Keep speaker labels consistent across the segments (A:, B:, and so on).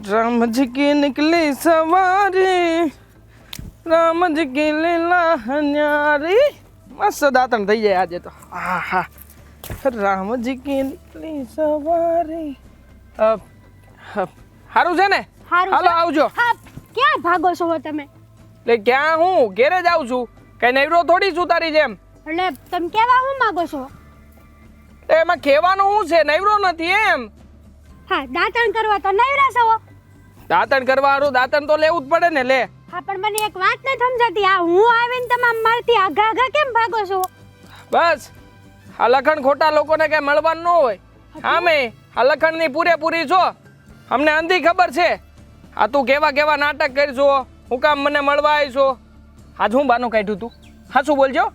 A: राम जी की निकली सवारी રામ જ કી લીલા હન્યારી મસ્ત દાંતણ થઈ જાય આજે તો આહા રામજી કી નીકળી સવારી અ, હ, હારું છે ને
B: હારું
A: હાલો
B: છે?
A: આવજો
B: હા ક્યાં ભાગો છો તમે
A: એટલે ક્યાં હું ઘેરે જ આવું છું કઈ નૈરો થોડી છું તારી જેમ
B: એટલે તમે કેવા હું માંગો છો
A: એટલે એમાં કહેવાનું શું છે નૈરો નથી એમ
B: હા દાંતણ કરવા તો નવરા છો
A: દાંતણ કરવા હારું દાંતણ તો લેવું જ પડે ને લે.
B: હા પણ મને એક વાત નથી સમજાતી. આ હું આવીને તમે આમ મારથી આઘા આઘા કેમ ભાગો છો?
A: બસ. આ લખણ ખોટા લોકોને કઈ મળવાનું ન હોય. આમે આ લખણની પૂરેપૂરી છો. અમને અંધી ખબર છે. આ તું કેવા કેવા નાટક કરશો હું કામ મને મળવા આવીશો? આજ હું બાનું કાઢ્યું તું? હા શું બોલજો?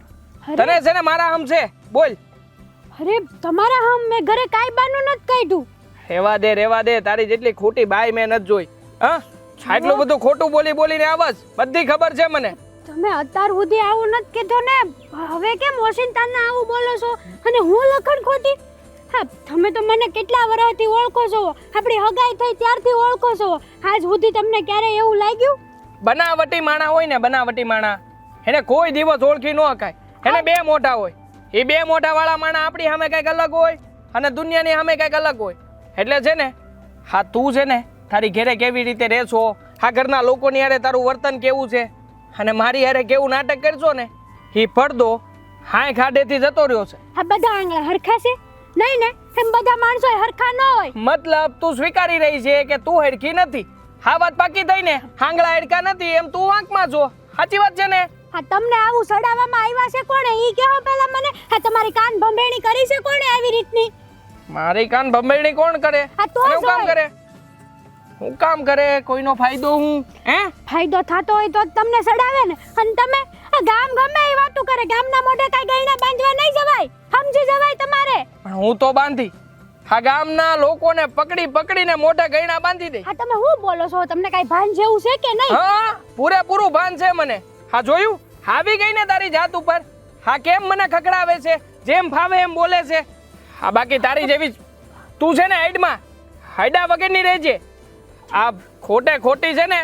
A: તને છે ને મારા હમ છે. બોલ.
B: અરે તમારા હમ મેં ઘરે કાંઈ બાનું નથી કાઢ્યું.
A: રેવા દે રેવા દે. તારી જેટલી ખોટી બાઈ મેં નથી જોઈ. હા? આટલું બધું ખોટું બોલી બોલીને આવસ બધી ખબર છે મને.
B: તમે અત્યાર સુધી આવું નથી કીધું ને? હવે કેમ વોશિંગ્ટનના આવું બોલો છો? અને હું લખણ ખોટી? હા તમે તો મને કેટલા વર્ષથી ઓળખો છો? આપણી હગાઈ થઈ ત્યારથી ઓળખો છો? આજ સુધી તમને ક્યારે એવું લાગ્યું?
A: બનાવટી માણા હોય ને બનાવટી માણા. એને કોઈ દિવસ ઓળખી ન હકાય એને બે મોઢા હોય. એ બે મોઢા વાળા માણા આપણી સામે કંઈક અલગ હોય અને દુનિયાની સામે કંઈક અલગ હોય. એટલે છે ને હા તું છે ને તારી ઘેરે કેવી રીતે રહેશો? આ ઘરના લોકોની હારે તારું વર્તન કેવું છે? અને મારી હારે કેવું નાટક કરશો ને? એ પડદો હાય ખાડેથી જતો રહ્યો છે.
B: આ બધા આંગળા હરખા છે? નહીં ને એમ બધા માણસો હરખા ન હોય.
A: મતલબ તું સ્વીકારી રહી છે કે તું હરખી નથી? હા વાત પાકી થઈ ને? આંગળા હેડકા નથી એમ તું આંખમાં જો સાચી વાત છે ને?
B: હા તમને આવું સડાવવામાં આવ્યા છે કોણે? ઈ કેવો પહેલા મને હા તમારી કાન ભંભેણી કરી છે કોણે આવી રીતની?
A: મારી કાન ભંભેણી કોણ કરે?
B: હા તો
A: કામ કરે? હું કામ કરે કોઈનો ફાયદો હું હે?
B: ફાયદો થતો હોય તો જ તમને સડાવે ને. અને તમે આ ગામ ગમે એ વાતું કરે ગામના મોઢે કાંઈ ગયણા બાંધવા નહીં જવાય. સમજી જવાય તમારે.
A: પણ હું તો બાંધી. આ ગામના લોકોને પકડી પકડીને મોઢે ગયણા બાંધી દે.
B: હા તમે શું બોલો છો? તમને કાંઈ ભાન જેવું છે કે નહીં?
A: હા પૂરેપૂરું ભાન છે મને. હા જોયું? હાવી ગઈને તારી જાત ઉપર. હા કેમ મને ખકડાવે છે? જેમ ફાવે એમ બોલે છે. હા બાકી તારી જેવી તું છે ને હાઈડમાં. હાઈડા વગરની રહેજે. આ ખોટે ખોટી છે ને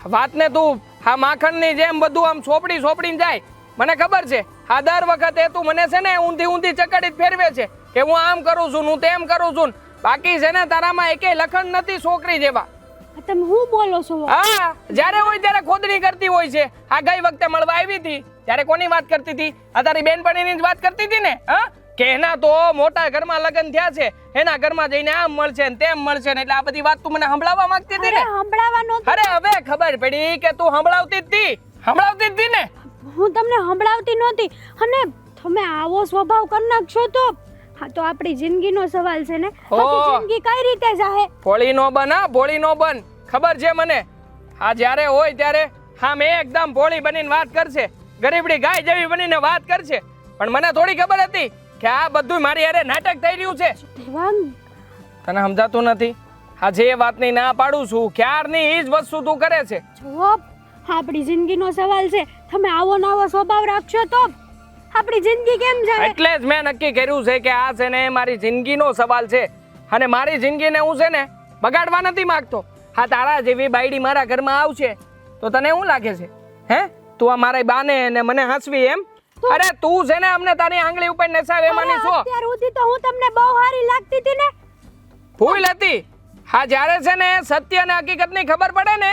A: વાતને તું હા માખણની જેમ બધું આમ સોપડી સોપડીને જાય. મને ખબર છે આ દર વખતે તું મને છે ને ઊંધી ઊંધી ચકડી ફેરવે છે કે હું આમ કરું છું હું તેમ કરું છું બાકી છે ને તારામાં એકેય લખણ નથી છોકરી જેવા.
B: હા, તમે હું બોલો છો?
A: હા જ્યારે હોય ત્યારે ખોદણી કરતી હોય છે. આ ગઈ વખતે મળવા આવી હતી ત્યારે કોની વાત કરતી હતી? આ તારી બેનપણીની જ વાત કરતી હતી ને હા? કે એના તો મોટા ઘરમાં લગ્ન થયા છે. એના ઘરમાં જઈને આમ મળશે ને તેમ મળશે ને એટલે આ બધી વાત તું મને સંભળાવવા માંગતી હતી ને?
B: સંભળાવવાનો
A: અરે હવે ખબર પડી કે તું સંભળાવતી જ હતી સંભળાવતી જ હતી ને?
B: હું તમને સંભળાવતી નહોતી. અને તમે આવો સ્વભાવ કરી નાખશો તો. તો આપણી જિંદગીનો સવાલ છે ને. જિંદગી કઈ રીતે જાહે?
A: ભોળી નો બન હા ભોળી નો બન. ખબર છે મને? હા જ્યારે હોય ત્યારે હા મેં એકદમ ભોળી બનીને વાત કરશે. ગરીબડી ગાય જેવી બનીને વાત કરશે. પણ મને થોડી ખબર હતી કે આ બધું મારી અરે નાટક થઈ રહ્યું છે. તને સમજાતું નથી? આ જે વાતની ના પાડું છું. ક્યારની એ જ વસ્તુ તું કરે છે?
B: જોબ આપણી જિંદગીનો સવાલ છે. તમે આવો નવો સ્વભાવ રાખશો તો આપણી જિંદગી કેમ જાય?
A: એટલે જ મેં નક્કી કર્યું છે કે આ છે ને મારી જિંદગીનો સવાલ છે. અને મારી જિંદગીને હું છે ને બગાડવા નથી માંગતો. હા તારા જેવી બાયડી મારા ઘરમાં આવશે તો તને શું લાગે છે? હે? તું આ મારા બાને ને મને હસવી એમ? અરે તું છે ને અમને તારી આંગળી ઉપર નસાવે માની છો?
B: અત્યાર સુધી તો હું તમને બહુ સારી લાગતી હતી ને.
A: ભૂલ હતી. હા જ્યારે છે ને સત્ય અને હકીકતની ખબર પડે ને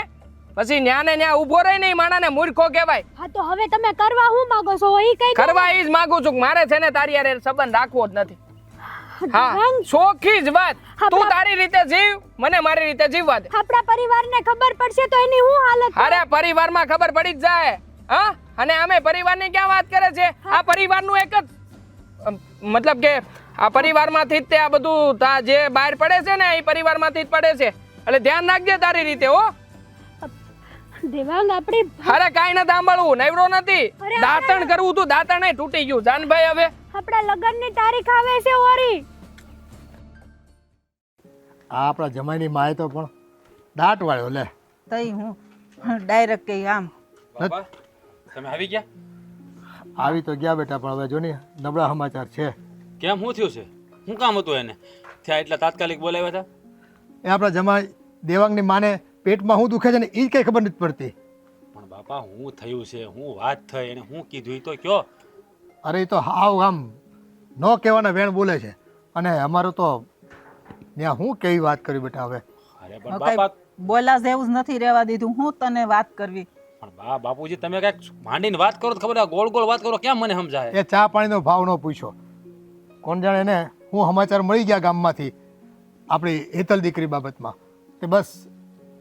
A: પછી ન્યા ને ન્યા ઊભો રહી ને માણાને મૂર્ખો કહેવાય.
B: હા તો હવે તમે કરવા હું માંગો છો? એ કઈ
A: કરવા ઈ જ માંગુ છું મારે છે ને તારી હારે સંબંધ રાખવો જ નથી. હા ચોખ્ખી જ વાત. તું તારી રીતે જીવ મને મારી રીતે જીવવા દે.
B: આપણા પરિવારને ખબર પડશે તો એની હું હાલત?
A: અરે પરિવારમાં ખબર પડી જ જાય. હા? અને અમે પરિવારની ક્યાં વાત કરે છે? આ પરિવારનું એક જ મતલબ કે આ પરિવારમાંથી જ તે આ બધું જે બહાર પડે છે ને એ પરિવારમાંથી જ પડે છે. એટલે ધ્યાન રાખજે તારી રીતે હો.
B: દેવાંગ આપણે
A: અરે કાઈ નથી સાંભળવું નવરો નથી. દાંતણ કરવું તું દાંતણ તૂટી ગયું. જાનભાઈ હવે.
B: આપણા લગ્નની તારીખ આવે છે ઓરી
C: આ આપણા જમાઈની માએ તો પણ દાંત વાળ્યો લે.
D: તઈ હું ડાયરેક્ટ આમ.
E: બાપા. તમે આવી ગયા?
C: આવી તો ગયા બેટા પણ હવે જો ને નબળા સમાચાર છે.
E: કેમ? શું થયું છે? શું કામ હતું એને? ત્યાં એટલા તાત્કાલિક બોલાવ્યા હતા?
C: એ આપણા જમા દેવાંગની માને પેટમાં શું દુખે છે ને એ જ કંઈ ખબર નથી પડતી.
E: પણ બાપા હું થયું છે? હું વાત થઈ? એને હું કીધું? એ તો કયો?
C: અરે એ તો હાવ આમ ન કહેવાના વેણ બોલે છે. અને અમારું તો ત્યાં હું કેવી વાત કરી બેટા હવે?
E: અરે પણ બાપા
D: બોલા જેવું જ નથી રહેવા દીધું. હું તને વાત કરવી?
E: પણ બા બાપુજી તમે કંઈક માંડીને વાત કરો તો ખબર ગોળ ગોળ વાત કરો કેમ મને સમજાય?
C: એ ચા પાણીનો ભાવ ન પૂછ્યો કોણ જાણે ને હું સમાચાર મળી ગયા ગામમાંથી આપણી હેતલ દીકરી બાબતમાં. કે બસ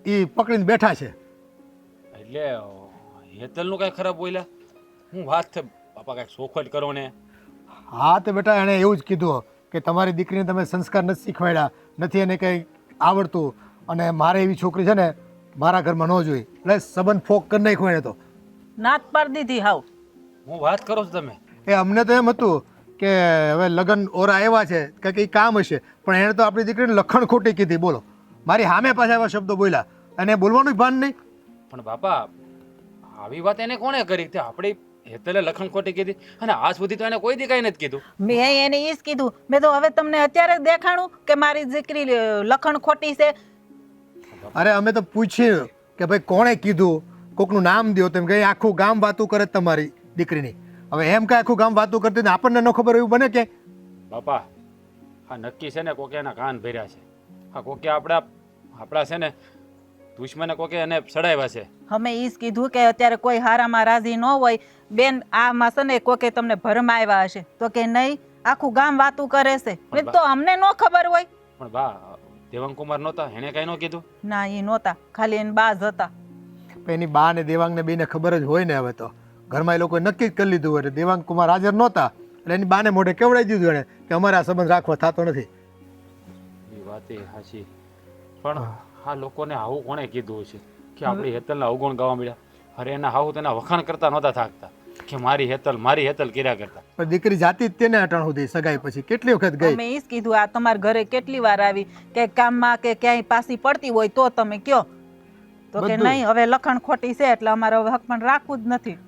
C: એ પકડીને બેઠા છે.
E: એટલે હેતલનું કઈ ખરાબ બોલ્યા? હું વાત છે બાપા કંઈક સોખવટ કરો ને.
C: હા તો બેટા એણે એવું જ કીધું કે તમારી દીકરીને તમે સંસ્કાર નથી શીખવાડ્યા નથી એને કંઈ આવડતું. અને મારે એવી છોકરી છે ને મારા ઘરમાં ન જોઈ. એટલે સંબંધ ફોક કરી નાખ્યો એને તો.
D: નાત પાડી દીધી હાવ.
E: હું વાત કરો છો તમે?
C: એ અમને તો એમ હતું કે હવે લગ્ન ઓરા આવ્યા છે કે કંઈ કામ હશે. પણ એણે તો આપણી દીકરીને લખણ ખોટી કીધી બોલો. મારી સામે પાછા એવા શબ્દો બોલ્યા. અને બોલવાનું ભાન નહીં.
E: પણ બાપા આવી વાત એને કોણે કરી? કે આપણી હેતલે લખણ ખોટી કીધી અને આ સુધી તો એને કોઈ દી કઈ નથી કીધું.
D: મેં એને એ જ કીધું. મેં તો હવે તમને અત્યારે જ દેખાણું કે મારી દીકરી લખણ ખોટી છે.
C: અરે અમે તો પૂછ્યું કે ભાઈ કોણે કીધું? કોકનું નામ દો તેમ કે આખું ગામ વાતું કરે જ તમારી દીકરીની. હવે એમ કે આખું ગામ વાતું કરતી આપણને ન ખબર એવું બને કે?
E: બાપા આ નક્કી છે ને કોકે એના કાન ભર્યા છે. આ કોકે આપણા આપણા છે ને દુશ્મને કોકે એને સડાવ્યા છે.
D: અમે એ જ કીધું કે અત્યારે કોઈ હારામાં રાજી ન હોય. બેન આમાં છે ને કોકે તમને ભરમાં આવ્યા હશે. તો કે નહીં આખું ગામ વાતું કરે છે. તો અમને ન ખબર હોય.
E: પણ બા દેવાંગ કુમાર નહોતા એને કઈ ન કીધું?
D: ના એ નહોતા. ખાલી એને જ હતા.
C: પણ એની બા ને દેવાંગને બેને ખબર જ હોય ને હવે તો. ઘરમાં એ લોકોએ નક્કી જ કરી લીધું હોય એટલે દેવાંગ કુમાર હાજર નહોતા. એટલે એની બાને મોઢે કેવડાવી દીધું એણે કે અમારે આ સંબંધ રાખવા થતો નથી.
E: એ વાત એ સાચી. પણ આ લોકોને આવું કોણે કીધું છે કે આપણી હેતલના અવગુણ ગાવા મળ્યા. અરે એના હાવું તેના વખાણ કરતા નહોતા થાકતા. કે મારી હેતલ મારી હેતલ કર્યા કરતા.
C: પણ દીકરી જાતી જ તેને અટાણ સુધી સગાઈ પછી. કેટલી વખત ગઈ?
D: મેં જ કીધું આ તમારા ઘરે કેટલી વાર આવી? કે કામમાં કે ક્યાંય પાસી પડતી હોય તો તમે કયો. તો કે નહીં હવે લખણ ખોટી છે એટલે અમારે હવે હક પણ રાખવું જ નથી.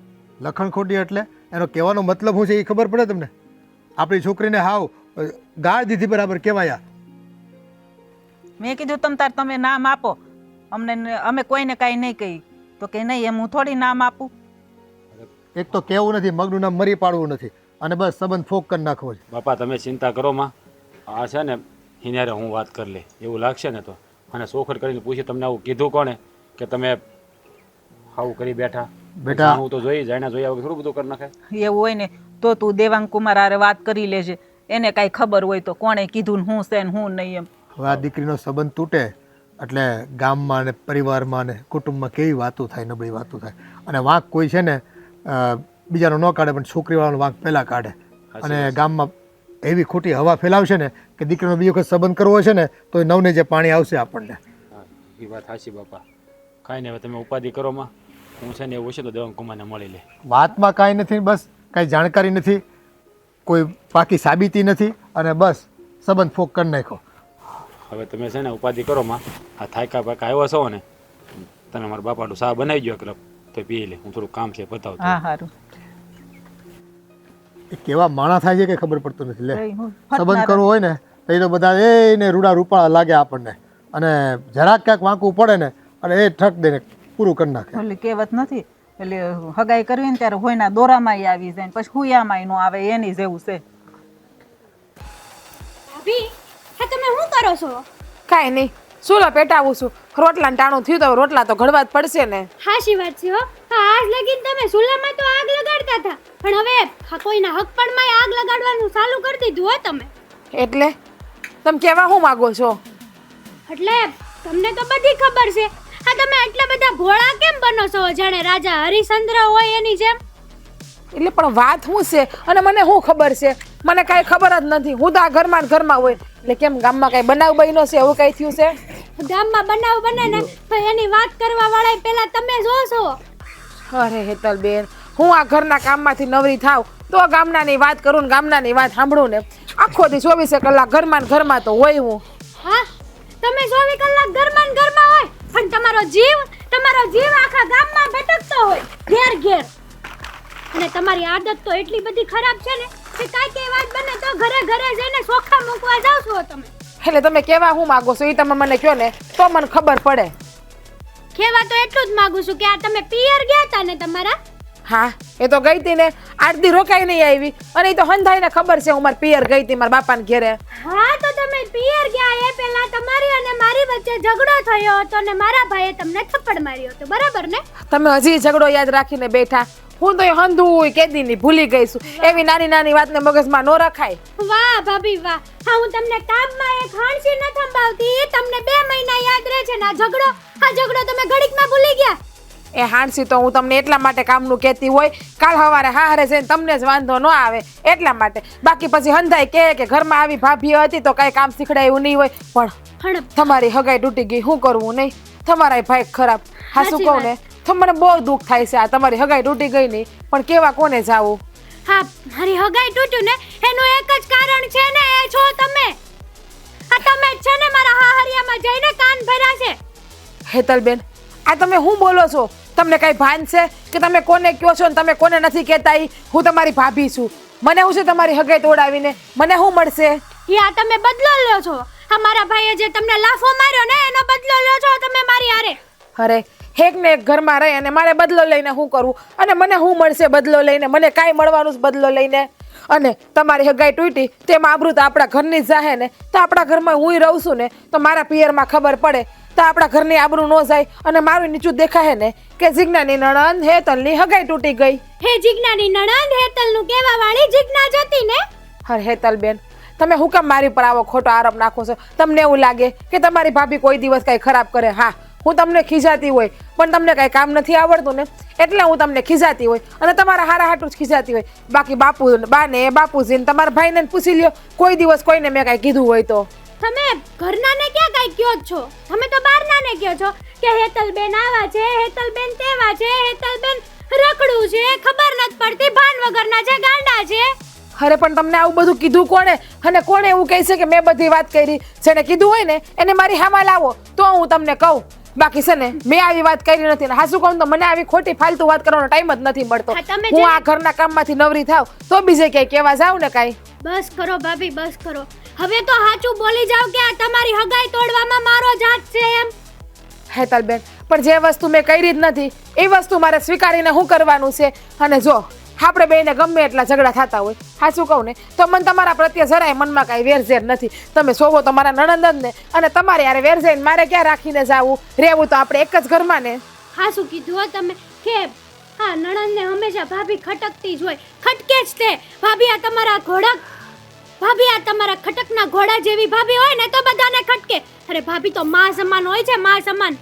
C: લખણ ખોટી એટલે? એનો કહેવાનો મતલબ શું છે એ ખબર પડે તમને? આપણી છોકરીને હાવ ગાળ દીધી બરાબર કહેવાયા.
D: મેં કીધું તમ તાર તમે નામ આપો. અમને અમે કોઈને કાંઈ નહીં કહી. તો કે નહીં એમ હું થોડી નામ આપું?
C: એક તો કહેવું નથી મગનું નામ મરી પાડવું નથી. અને બસ સંબંધ ફોક કરી નાખવો છે.
E: બાપા તમે ચિંતા કરો માં. આ છે ને હિનારે હું વાત કરી લે એવું લાગશે ને તો. અને સોખર કરીને પૂછી તમને આવું કીધું કોણે કે તમે આવું કરી બેઠા?
C: બેટા
E: હું તો જોઈ જાણ્યા જોયા વગર થોડું બધું કરી નાખે
D: એવું હોય ને તો તું દેવાંગ કુમાર હારે વાત કરી લેજે એને કાંઈ ખબર હોય તો કોણે કીધું ને હું છે ને હું નહીં એમ.
C: હવે આ દીકરીનો સંબંધ તૂટે એટલે ગામમાં ને પરિવારમાં ને કુટુંબમાં કેવી વાતો થાય નબળી વાતો થાય. અને વાંક કોઈ છે ને બીજાનો ન કાઢે પણ છોકરીવાળાનો વાંક પહેલાં કાઢે. અને ગામમાં એવી ખોટી હવા ફેલાવશે ને કે દીકરીનો બીજો વખત સંબંધ કરવો છે ને તો એ નવને જે પાણી આવશે આપણને.
E: એ વાત સાચી બાપા. કાંઈ નહીં હવે તમે ઉપાધિ કરોમાં હું છે ને એવું છે તો દેવાંગ કુમારને મળી લે.
C: વાતમાં કાંઈ નથી બસ કાંઈ જાણકારી નથી કોઈ પાકી સાબિતી નથી અને બસ સંબંધ ફોક કરી નાખો
E: હવે તમે છે ને ઉપાધિ કરો માં. આ થાયકા પાકા આવ્યા છો ને તમે મારા બાપાનું શાહ બનાવી ગયો ક્લબ તો પી લે. હું થોડું કામ છે બતાવતો
D: હા સારું
C: એ કેવા માણા થાય છે કે ખબર પડતું નથી? લે સંબંધ કરવો હોય ને તો એ તો બધા એને રૂડા રૂપાળા લાગે આપણને. અને જરાક ક્યાંક વાંકું પડે ને અને એ ઠક દઈને પૂરું કરી નાખે.
D: એટલે કહેવત નથી. એટલે હગાઈ કરવી ને ત્યારે હોયના દોરામાં આવી જાય ને પછી હુયામાં નો આવે એની જેવું છે.
B: ભાભી હા તમે શું કરો છો?
F: કાંઈ નહીં. સુલો પેટાવું છું. રોટલા ટાણું થયું તો રોટલા તો ઘડવા જ પડશે ને.
B: હાશી વાત છે હો. હા આજ લગીન તમે ચૂલામાં તો આગ લગાડતા હતા. પણ હવે હા કોઈના હકપણમાં આગ લગાડવાનું ચાલુ કરી દીધું હો તમે.
F: એટલે? તમે કેવા શું માગો છો?
B: એટલે તમને તો બધી ખબર છે. આ તમે એટલા બધા ભોળા કેમ બનો છો? જાણે રાજા હરિશ્ચંદ્ર હોય એની જેમ.
F: એટલે પણ વાત શું છે? અને મને શું ખબર છે? મને કાંઈ ખબર જ નથી. હું તો આ ઘરમાં ઘરમાં હોય. એટલે કેમ ગામમાં કાંઈ બનાવ બન્યો છે? એવું કાંઈ થયું છે?
B: ગામમાં બનાવ બને ને તો એની વાત કરવા વાળા પેલા તમે જોશો.
F: અરે હેતલ બેન હું આ ઘરના કામમાંથી નવરી થાવ તો ગામનાની વાત કરું ને ગામનાની વાત સાંભળું ને. આખો દી ચોવીસે કલાક ઘરમાં ને ઘરમાં તો હોય હું.
B: હા તમે ચોવીસ કલાક ઘરમાં ને ઘરમાં હોય પણ તમારો જીવ તમારો જીવ આખા ગામમાં ભટકતો હોય ઘેર ઘેર. અને તમારી આદત તો એટલી બધી ખરાબ છે ને કે કાંઈ કઈ વાત બને તો ઘરે ઘરે જઈને ચોખા મૂકવા જાવ છો તમે.
F: એટલે તમે કેવા હું માગો છો એ તમે મને કહો ને તો મને ખબર પડે.
B: કેવા તો એટલું જ માગું છું કે આ તમે પિયર ગયા હતા ને તમારા?
F: હા એ તો ગઈ હતી ને આરતી રોકાઈ નહીં આવી. અને એ તો હંધાઈને ખબર છે હું મારા પિયર ગઈ હતી મારા બાપાને ઘેરે.
B: હા તો તમે પિયર ગયા એ પહેલા તમારી અને મારી વચ્ચે ઝઘડો થયો હતો ને મારા ભાઈએ તમને થપ્પડ માર્યો હતો બરાબર ને?
F: તમે હજી ઝઘડો યાદ રાખીને બેઠા. હું તો એ હંધું કેદીની ભૂલી ગઈ છું. એવી નાની નાની વાતને મગજમાં નો રખાય.
B: વાહ ભાભી વાહ. હા હું તમને કામમાં એક હાણસી ન થંભાવતી. તમને બે મહિના યાદ રહે છે ના ઝઘડો. આ ઝઘડો તમે ઘડીકમાં ભૂલી ગયા.
F: એ હાંસી તો હું તમને એટલા માટે કામનું કહેતી હોય કાલ સવારે હારે જઈને તમને જ વાંધો ન આવે. એટલા માટે. બાકી પછી હંધાઈ કહે કે ઘરમાં આવી ભાભી હતી તો કાંઈ કામ શીખડાયું નહીં હોય. પણ તમારી હગાઈ તૂટી ગઈ શું કરવું નહીં? તમારા ભાઈ ખરાબ. હા શું કહું ને? તો મને બહુ દુઃખ થાય છે આ તમારી હગાઈ તૂટી ગઈ નહીં પણ કેવા કોને જાવું?
B: હા મારી હગાઈ તૂટ્યું ને એનું એક જ કારણ છે ને એ છો તમે. આ તમે છે ને મારા હાહરિયામાં જઈને કાન ભર્યા છે.
F: હેતલબેન આ તમે શું બોલો છો? તમને કઈ ભાન છે? કે તમે કોને કહો છો ને તમે કોને નથી કહેતા હું તમારી ભાભી છું. મને હું છે તમારી હગાઈ તોડાવીને? મને શું મળશે?
B: યા તમે બદલો લો છો. આ મારા ભાઈએ જે તમને લાફો માર્યો ને એનો બદલો લો છો તમે મારી હારે.
F: અરે એક ને એક ઘરમાં રહે અને મારે બદલો લઈને શું કરવું અને મને શું મળશે બદલો લઈને? મને કાંઈ મળવાનું જ બદલો લઈને? અને તમારી હગાઈ તૂટી તેમાં આબરૂ તો આપણા ઘરની જ જાહે ને? તો આપણા ઘરમાં હું રહું છું ને? તો મારા પિયરમાં ખબર પડે. તો આપણા ઘરની આબરૂ ન જાય. અને મારું નીચું દેખાય ને? કે જિજ્ઞાની નણંદ હેતલની હગાઈ તૂટી ગઈ.
B: હે જિજ્ઞાની નણંદ હેતલનું કહેવા વાળી જિજ્ઞા જતી ને?
F: હેતલ બેન તમે હું કેમ મારી પર આવો ખોટો આરોપ નાખો છો. તમને એવું લાગે કે તમારી ભાભી કોઈ દિવસ કાંઈ ખરાબ કરે? હા હું તમને ખીજાતી હોય પણ તમને કાંઈ કામ નથી આવડતું ને એટલે હું તમને ખીજાતી હોય અને તમારા હારા હાટું જ ખીજાતી હોય. બાકી બાપુ બાને બાપુજીને તમારા ભાઈને પૂછી લ્યો કોઈ દિવસ કોઈને મેં કાંઈ કીધું હોય તો.
B: તમે ઘરનાને ક્યાં કાંઈ કયો છો? તમે તો બહારનાને કયો છો કે હેતલબેન આવા છે હેતલબેન તેવા છે હેતલબેન રખડું છે ખબર નથી પડતી ભાન વગરના છે ગાંડા છે.
F: અરે પણ તમને આવું બધું કીધું કોણે? અને કોણે એવું કહે છે કે મેં બધી વાત કરી? જેને કીધું હોય ને એને મારી હામાં લાવો તો હું તમને કહું. બાકી છે ને મેં આવી વાત કરી નથી ને હાસુ કહું તો મને આવી ખોટી ફાલતુ વાત કરવાનો ટાઈમ જ નથી મળતો.
B: હું
F: આ ઘરના કામમાંથી નવરી થાવ તો બીજે ક્યાંય કહેવા જાવ ને કાંઈ.
B: બસ કરો ભાભી બસ કરો. હવે તો હાચું બોલી જાવ કે આ તમારી હગાઈ તોડવામાં મારો જ હાથ છે એમ?
F: હેતલબેન પણ જે વસ્તુ મેં કરી જ નથી એ વસ્તુ મારે સ્વીકારીને હું કરવાનું છે? અને જો આપણે બેને ગમે એટલા ઝઘડા થતા હોય. હા શું કહું ને? તો મને તમારા પ્રત્યે જરાય મનમાં કાંઈ વેરઝેર નથી. તમે સોવો તમારા મારા નણંદ ને અને તમારે યારે વેરઝેર મારે ક્યાં રાખીને જાવું? રહેવું તો આપણે એક જ ઘરમાં ને.
B: હા શું કીધું હો તમે? કે હા નણંદને હંમેશા ભાભી ખટકતી જ હોય. ખટકે જ તે. ભાભી આ તમારા ઘોડક ભાભી આ તમારા ખટકના ઘોડા જેવી ભાભી હોય ને તો બધાને ખટકે. અરે ભાભી તો માં સમાન હોય છે માં સમાન.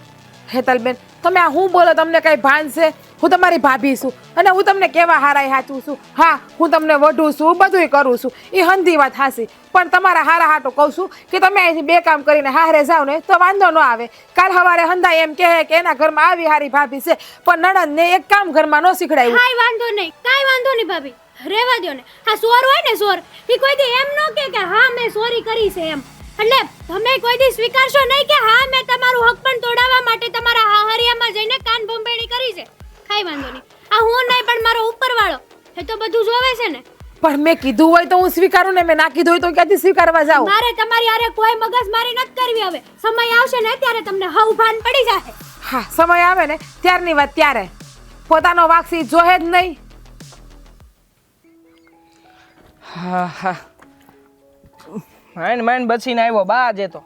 F: હેતલબેન તમે આ હું બોલો તમને કઈ ભાન છે? હું તમારી ભાભી છું અને હું તમને કેવા હારાય હાચું છું. હા, હું તમને વઢું છું, બધુંય કરું છું. એ હંધી વાત હાસી પણ તમારા હારા હાટું કહું છું કે તમે અહીંથી બે કામ કરીને હારે જાઓ ને તો વાંધો ન આવે. કાલ સવારે હંધા એમ કહે કે એના ઘરમાં આવી હારી ભાભી છે, પણ નણંદને એક કામ ઘરમાં ન શીખડાયું.
B: કાંઈ વાંધો નહીં. કાંઈ વાંધો નહીં ભાભી. રેવા દ્યો ને. હા, સોર હોય ને સોર એ કોઈ દી એમ ન કે હા, મેં સોરી કરી છે એમ. એટલે તમે કોઈ દી સ્વીકારશો નહીં કે હા, મેં તમારું હક પણ તોડાવવા માટે તમારા હાહરિયામાં જઈને કાન ભંભેણી કરી છે. કાંઈ વાંધો નહીં. આ હું નહીં પણ મારો ઉપરવાળો. એ તો બધું જોવે છે ને.
F: પણ મેં કીધું હોય તો હું સ્વીકારું ને મેં ના કીધું હોય તો ક્યાંથી સ્વીકારવા જાઉં?
B: મારે તમારી હારે કોઈ મગજ મારી નથી કરવી હવે. સમય આવશે ને ત્યારે તમને હવ ભાન પડી જશે
F: હા સમય આવે ને ત્યારની વાત ત્યારે. પોતાનો વાક્સી જોહે જ નહીં.
A: હા હા. માઇન્ડ માઇન્ડ બચીને આવ્યો બા આજે તો.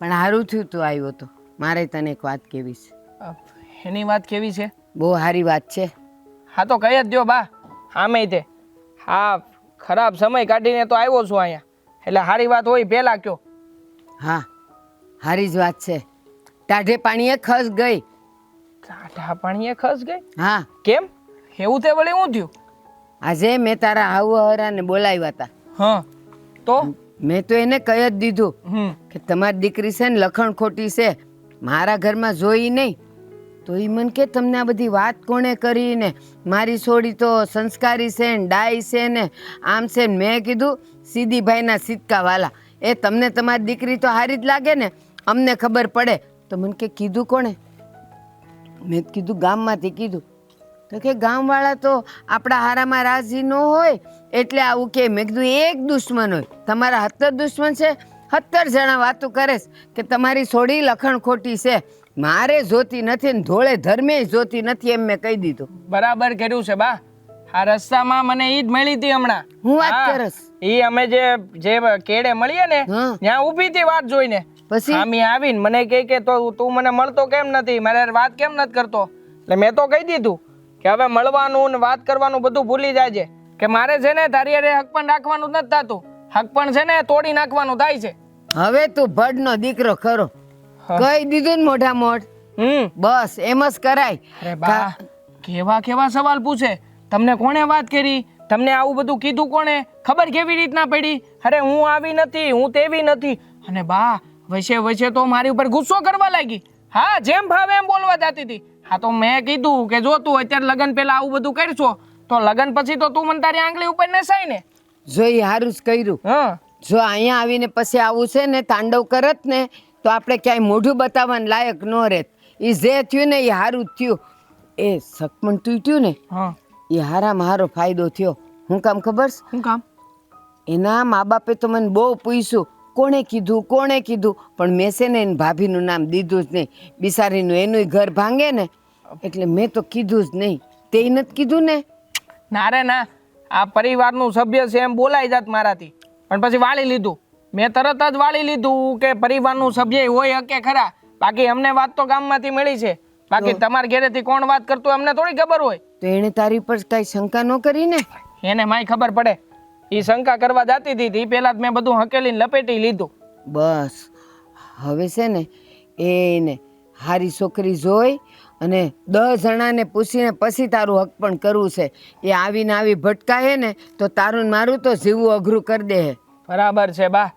G: પણ સારું થયું તું આવ્યો તો. મારે તને એક વાત કેવી છે.
A: અ, એની વાત કેવી છે?
G: બહુ સારી વાત છે.
A: હા તો કહી જ દ્યો બા આમે તે. હા ખરાબ સમય કાઢીને તો આવ્યો છું અહીંયા. એટલે સારી વાત હોય પહેલા કયો.
G: હા સારી જ વાત છે. ટાઢે પાણીએ ખસ ગઈ.
A: ટાઢા પાણીએ ખસ ગઈ?
G: હા.
A: કેમ? એવું તે વળી હું થયું?
G: આજે મેં તારા હાવ હરાને બોલાવ્યા હતા
A: હા તો?
G: મેં તો એને કહી જ દીધું કે તમારી દીકરી છે ને લખણ ખોટી છે. મારા ઘરમાં જોઈ નહીં. તો એ મને કે તમને આ બધી વાત કોણે કરી ને? મારી છોડી તો સંસ્કારી છે ને ડાય છે ને, આમ છે ને. મેં કીધું સીદીભાઈના સિક્કાવાલા. એ તમને તમારી દીકરી તો હારી જ લાગે ને? અમને ખબર પડે. તો મને કે, કીધું કોણે? મેં કીધું, ગામમાંથી કીધું. તો કે, ગામવાળા તો આપણા હારામાં રાજી ન હોય, એટલે આવું કે. મેં કીધું, એક દુશ્મન હોય. તમારા હત્તર દુશ્મન છે? સત્તર જણા વાતો કરે કે તમારી છોડી લખણ ખોટી છે. મારે જોતી નથી ને ધોળે ધર્મે જોતી નથી એમ મેં કહી દીધું.
A: બરાબર કર્યું છે બા. આ રસ્તામાં મને ઈ જ મળી હતી હમણાં.
G: હું વાત કરસ.
A: ઈ અમે જે જે કેડે મળીએ ને. ત્યાં ઊભી હતી વાત જોઈને.
G: પછી?
A: આમી આવીને મને કહે કે તો તું મને મળતો કેમ નથી? મારે વાત કેમ નથી કરતો? એટલે મેં તો કહી દીધું કે હવે મળવાનું ને વાત કરવાનું બધું ભૂલી જાજે. કે મારે છે ને તારી અરે હક પણ રાખવાનું નથી થતું. હક પણ છે ને તોડી નાખવાનું થાય છે.
G: હવે તું ભડનો દીકરો ખરો. કહી દીધું ને મોઢા મોઢ.
A: હમ.
G: બસ એમ જ કરાય.
A: અરે બા કેવા કેવા સવાલ પૂછે. તમને કોણે વાત કરી? તમને આવું બધું કીધું કોણે? ખબર કેવી રીતના પડી? અરે હું આવી નથી હું તેવી નથી. અને બા વચ્ચે વચ્ચે તો મારી ઉપર ગુસ્સો કરવા લાગી. હા જેમ ભાવે એમ બોલવા જતી હતી. હા તો મેં કીધું કે જો તું અત્યારે લગ્ન પહેલા આવું બધું કરશો તો લગ્ન પછી તો તું મને તારી આંગળી ઉપર નસાય ને.
G: જોઈ હારું જ કર્યું.
A: હા.
G: જો અહીંયા આવીને પછી આવું છે ને તાંડવ કરત ને તો આપણે ક્યાંય મોઢું બતાવવાનું લાયક ન રહેત. એ જે થયું ને એ હારું થયું. એ સકમણ તૂટ્યું ને
A: હા.
G: એ હારામાં હારો ફાયદો થયો. હું કામ ખબર છે?
A: શું કામ?
G: એના મા બાપે તો મને બહુ પૂછ્યું કોણે કીધું કોણે કીધું? પણ મેં છે ને એની ભાભીનું નામ દીધું જ નહીં. બિસારીનું એનું ઘર ભાંગે ને એટલે મેં તો કીધું જ નહીં. તે નથી કીધું ને?
A: ના રે ના આ પરિવારનું સભ્ય છે એમ બોલાઈ જાત મારાથી. પણ પછી વાળી લીધું. મેં તરત જ વાળી લીધું કે પરિવારનું સભ્ય હોય હકે ખરા. બાકી અમને વાત તો ગામમાંથી મળી છે. બાકી તમારા ઘરેથી કોણ વાત કરતું અમને થોડી ખબર હોય.
G: તો એણે તારી પર કાંઈ શંકા ન કરી ને?
A: એને માય ખબર પડે. એ શંકા કરવા જાતી હતી એ પહેલાં જ મેં બધું હકેલીને લપેટી લીધું.
G: બસ. હવે છે ને એને હારી છોકરી જોઈ અને દસ જણાને પૂછીને પછી તારું હક પણ કરવું છે. એ આવીને આવી ભટકાય ને તો તારું મારું તો જીવવું અઘરું કરી દે હે.
A: બરાબર છે બા.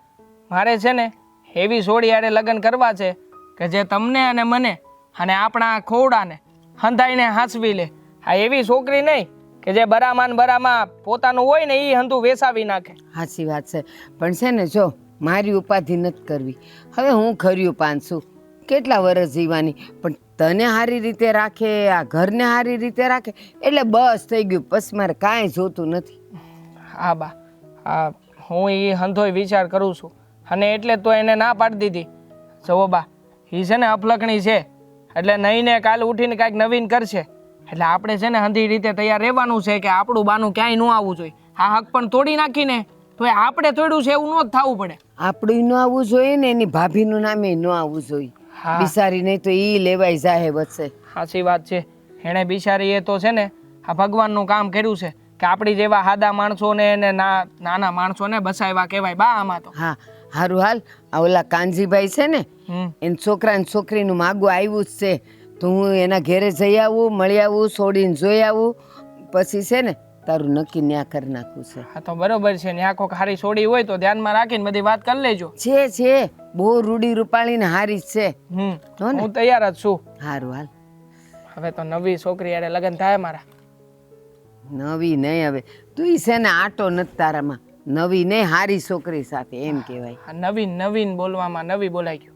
A: મારે છે ને એવી સોડી હારે લગ્ન કરવા છે કે જે તમને અને મને અને આપણા ખોવડાને હંધાઈને હાંસવી લે. આ એવી છોકરી નહીં કે જે બરામાં ને બરામાં પોતાનું હોય ને એ હંધું વેસાવી નાખે.
G: સાચી વાત છે. પણ છે ને જો મારી ઉપાધિ નથી કરવી. હવે હું ખર્યું પાંચસું કેટલા વર્ષ જીવવાની? પણ તને સારી રીતે રાખે આ ઘરને સારી રીતે રાખે એટલે બસ થઈ ગયું. પછી મારે કાંઈ જોતું નથી.
A: હા બા. હું એ હંધોય વિચાર કરું છું. અને એટલે તો એને ના પાડી દીધી. જવો બા એ છે ને અપલખણી છે. એટલે નહીં ને કાલ ઉઠીને કાંઈક નવીન કરશે. એટલે આપણે છે ને હંધી રીતે તૈયાર રહેવાનું છે કે આપણું બાનું ક્યાંય ન આવવું જોઈએ. આ હક પણ તોડી નાખીને તો આપણે થોડું છે એવું ન જ થવું પડે.
G: આપણું ન આવવું જોઈએ ને એની ભાભીનું નામે ન આવવું જોઈએ.
A: હા.
G: બિસારી નહીં તો એ લેવાય જાહે વચ્ચે.
A: સાચી વાત છે. એણે બિચારી એ તો છે ને આ ભગવાનનું કામ કર્યું છે કે આપણી જેવા હાદા માણસોને ને ના નાના માણસોને બસાવ્યા કહેવાય બા આમાં તો.
G: હા હારું હાલ આ ઓલા કાનજીભાઈ છે ને એને છોકરા ને છોકરીનું માગું આવ્યું જ છે. તો હું એના ઘેરે જઈ આવું મળી આવું છોડીને જોઈ આવું. પછી છે ને તારું નક્કી ન્યા કરી નાખું છે.
A: હા તો બરોબર છે. ને આખો હારી છોડી હોય તો ધ્યાનમાં રાખીને બધી વાત કરી લેજો.
G: છે છે. બહુ રૂડી રૂપાળીને હારી જ છે. ને?
A: હું તૈયાર જ છું.
G: હારું હાલ.
A: હવે તો નવી છોકરી યારે લગ્ન થાય મારા.
G: નવી નહીં હવે. તું છે ને આટો નથી તારામાં. નવી ને હારી છોકરી સાથે એમ કહેવાય.
A: નવીન નવીન બોલવામાં નવી બોલાય. ગયું